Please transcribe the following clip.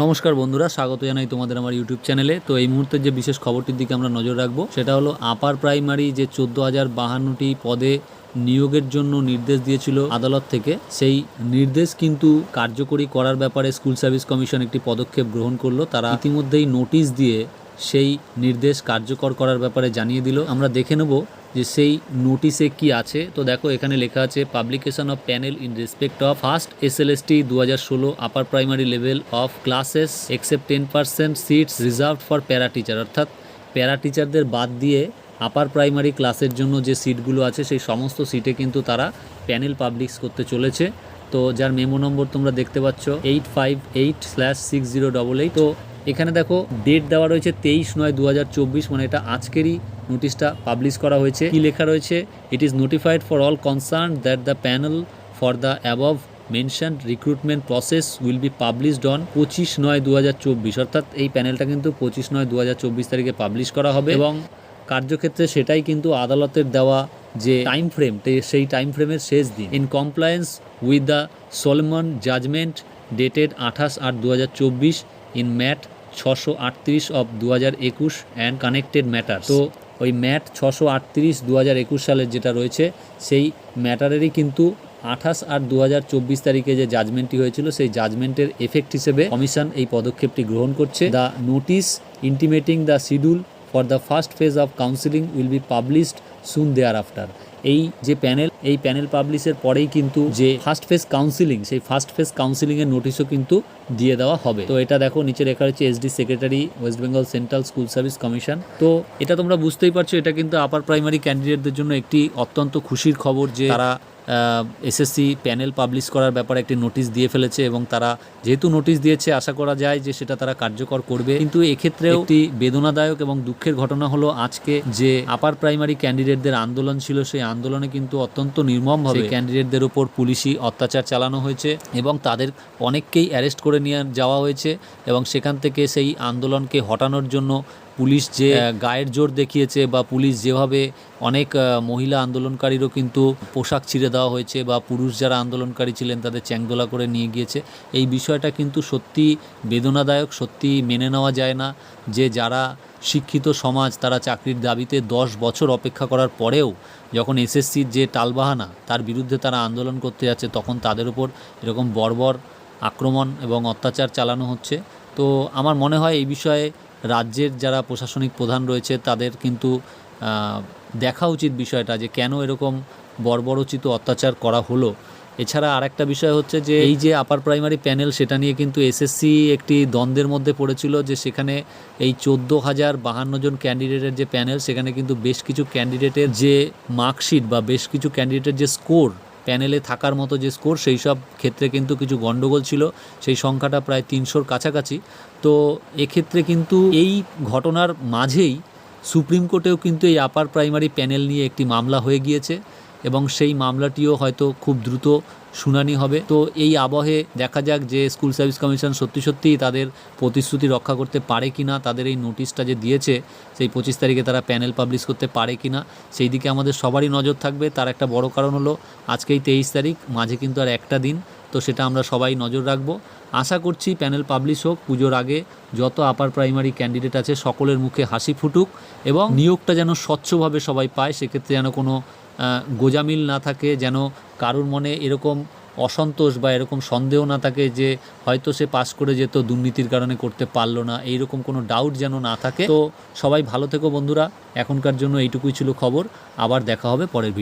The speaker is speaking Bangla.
নমস্কার বন্ধুরা, স্বাগত জানাই তোমাদের আমার ইউটিউব চ্যানেলে তো এই মুহূর্তে যে বিশেষ খবরটির দিকে আমরা নজর রাখব, সেটা হলো আপার প্রাইমারি যে চোদ্দ হাজার বাহান্নটি পদে নিয়োগের জন্য নির্দেশ দিয়েছিল আদালত থেকে, সেই নির্দেশ কিন্তু কার্যকরী করার ব্যাপারে স্কুল সার্ভিস কমিশন একটি পদক্ষেপ গ্রহণ করল। তারা ইতিমধ্যেই নোটিশ দিয়ে সেই নির্দেশ কার্যকর করার ব্যাপারে জানিয়ে দিল। আমরা দেখে নেব যে সেই নোটিশে কি আছে? তো দেখো, এখানে লেখা আছে publication of panel in respect of first S L S T দু হাজার ষোলো upper primary level of classes except ten percent seats reserve for para teacher অর্থাৎ প্যারা টিচারদের বাদ দিয়ে আপার প্রাইমারি ক্লাসের জন্য যে সিটগুলো আছে, সেই সমস্ত সিটে কিন্তু তারা প্যানেল পাবলিশ করতে চলেছে। তো যার মেমো নম্বর তোমরা দেখতে পাচ্ছ eight five eight slash six zero double eight তো এখানে দেখো ডেট দেওয়া রয়েছে তেইশ নয় দু মানে এটা আজকেরই নোটিশটা পাবলিশ করা হয়েছে। কি লেখা রয়েছে? It is notified for all concern that the panel for the above mention recruitment process will be published on পঁচিশ নয় দু অর্থাৎ এই প্যানেলটা কিন্তু পঁচিশ নয় দু তারিখে পাবলিশ করা হবে এবং কার্যক্ষেত্রে সেটাই কিন্তু আদালতের দেওয়া যে টাইম ফ্রেম সেই টাইম ফ্রেমের শেষ দিন। In compliance with the Solomon judgment dated আঠাশ আট দু হাজার চব্বিশ ইন ম্যাট ছশো আটত্রিশ অফ দু হাজার একুশ অ্যান্ড কানেক্টেড ম্যাটার তো ওই ম্যাট ছশো আটত্রিশ দু হাজার একুশ সালের যেটা রয়েছে, সেই ম্যাটারেরই কিন্তু আঠাশ আর দু হাজার চব্বিশ তারিখে যে জাজমেন্টটি হয়েছিল, সেই জাজমেন্টের এফেক্ট হিসেবে কমিশন এই পদক্ষেপটি গ্রহণ করছে। The notice intimating the schedule for the first phase of counselling will be published soon thereafter এই যে প্যানেল এই প্যানেল পাবলিশের পরেই কিন্তু যে ফার্স্ট ফেস কাউন্সিলিং সেই ফার্স্ট ফেস কাউন্সিলিংয়ের নোটিশও কিন্তু দিয়ে দেওয়া হবে। তো এটা দেখো, নিচে লেখা হচ্ছে SD secretary West Bengal central school service commission তো এটা তোমরা বুঝতেই পারছ, এটা কিন্তু আপার প্রাইমারি ক্যান্ডিডেটদের জন্য একটি অত্যন্ত খুশির খবর যে তারা এসএসসি প্যানেল পাবলিশ করার ব্যাপারে একটি নোটিশ দিয়ে ফেলেছে এবং তারা যেহেতু নোটিশ দিয়েছে, আশা করা যায় যে সেটা তারা কার্যকর করবে। কিন্তু এক্ষেত্রেও একটি বেদনাদায়ক এবং দুঃখের ঘটনা হলো, আজকে যে আপার প্রাইমারি ক্যান্ডিডেটদের আন্দোলন ছিল, সেই আন্দোলনে কিন্তু অত্যন্ত নির্মমভাবে ক্যান্ডিডেটদের উপর পুলিশি অত্যাচার চালানো হয়েছে এবং তাদের অনেককেই অ্যারেস্ট করে নিয়ে যাওয়া হয়েছে এবং সেখান থেকে সেই আন্দোলনকে হটানোর জন্য পুলিশ যে গায়ের জোর দেখিয়েছে বা পুলিশ যেভাবে অনেক মহিলা আন্দোলনকারীরও কিন্তু পোশাক ছিঁড়ে দেওয়া হয়েছে বা পুরুষ যারা আন্দোলনকারী ছিলেন তাদের চ্যাংদোলা করে নিয়ে গিয়েছে এই বিষয়টা কিন্তু সত্যি বেদনাদায়ক সত্যি মেনে নেওয়া যায় না যে যারা শিক্ষিত সমাজ তারা চাকরির দাবিতে দশ বছর অপেক্ষা করার পরেও যখন এসএসসির যে টালবাহানা তার বিরুদ্ধে তারা আন্দোলন করতে যাচ্ছে তখন তাদের উপর এরকম বর্বর আক্রমণ এবং অত্যাচার চালানো হচ্ছে। তো আমার মনে হয় এই বিষয়ে রাজ্যের যারা প্রশাসনিক প্রধান রয়েছে, তাদের কিন্তু দেখা উচিত বিষয়টা যে কেন এরকম বর্বরোচিত অত্যাচার করা হলো। এছাড়া আরেকটা বিষয় হচ্ছে যে, এই যে আপার প্রাইমারি প্যানেল সেটা নিয়ে কিন্তু এসএসসি একটি দ্বন্দ্বের মধ্যে পড়েছিল যে সেখানে এই চোদ্দ হাজার বাহান্ন জন ক্যান্ডিডেটের যে প্যানেল সেখানে কিন্তু বেশ কিছু ক্যান্ডিডেটের যে মার্কশিট বা বেশ কিছু ক্যান্ডিডেটের যে স্কোর প্যানেলে থাকার মতো যে স্কোর, সেই সব ক্ষেত্রে কিন্তু কিছু গণ্ডগোল ছিল। সেই সংখ্যাটা প্রায় তিনশোর কাছাকাছি। তো এক্ষেত্রে কিন্তু এই ঘটনার মাঝেই সুপ্রিম কোর্টেও কিন্তু এই আপার প্রাইমারি প্যানেল নিয়ে একটি মামলা হয়ে গিয়েছে। এবং সেই মামলাটিও হয়তো খুব দ্রুত শুনানি হবে। তো এই আবহে দেখা যাক যে স্কুল সার্ভিস কমিশন সত্যি সত্যিই তাদের প্রতিশ্রুতি রক্ষা করতে পারে কি না তাদের এই নোটিশটা যে দিয়েছে সেই পঁচিশ তারিখে তারা প্যানেল পাবলিশ করতে পারে কি না সেই দিকে আমাদের সবারই নজর থাকবে। তার একটা বড় কারণ হলো, আজকেই তেইশ তারিখ, মাঝে কিন্তু আর একটা দিন। তো সেটা আমরা সবাই নজর রাখব। আশা করছি প্যানেল পাবলিশ হোক, পুজোর আগে যত আপার প্রাইমারি ক্যান্ডিডেট আছে সকলের মুখে হাসি ফুটুক এবং নিয়োগটা যেন স্বচ্ছভাবে সবাই পায়, সেক্ষেত্রে যেন কোনো গোজামিল না থাকে, যেন কারুর মনে এরকম অসন্তোষ বা এরকম সন্দেহ না থাকে যে হয়তো সে পাস করে যেত, দুর্নীতির কারণে করতে পারল না, এইরকম কোনো ডাউট যেন না থাকে। তো সবাই ভালো থেকো বন্ধুরা, এখনকার জন্য এইটুকুই ছিল খবর, আবার দেখা হবে পরের ভিডিও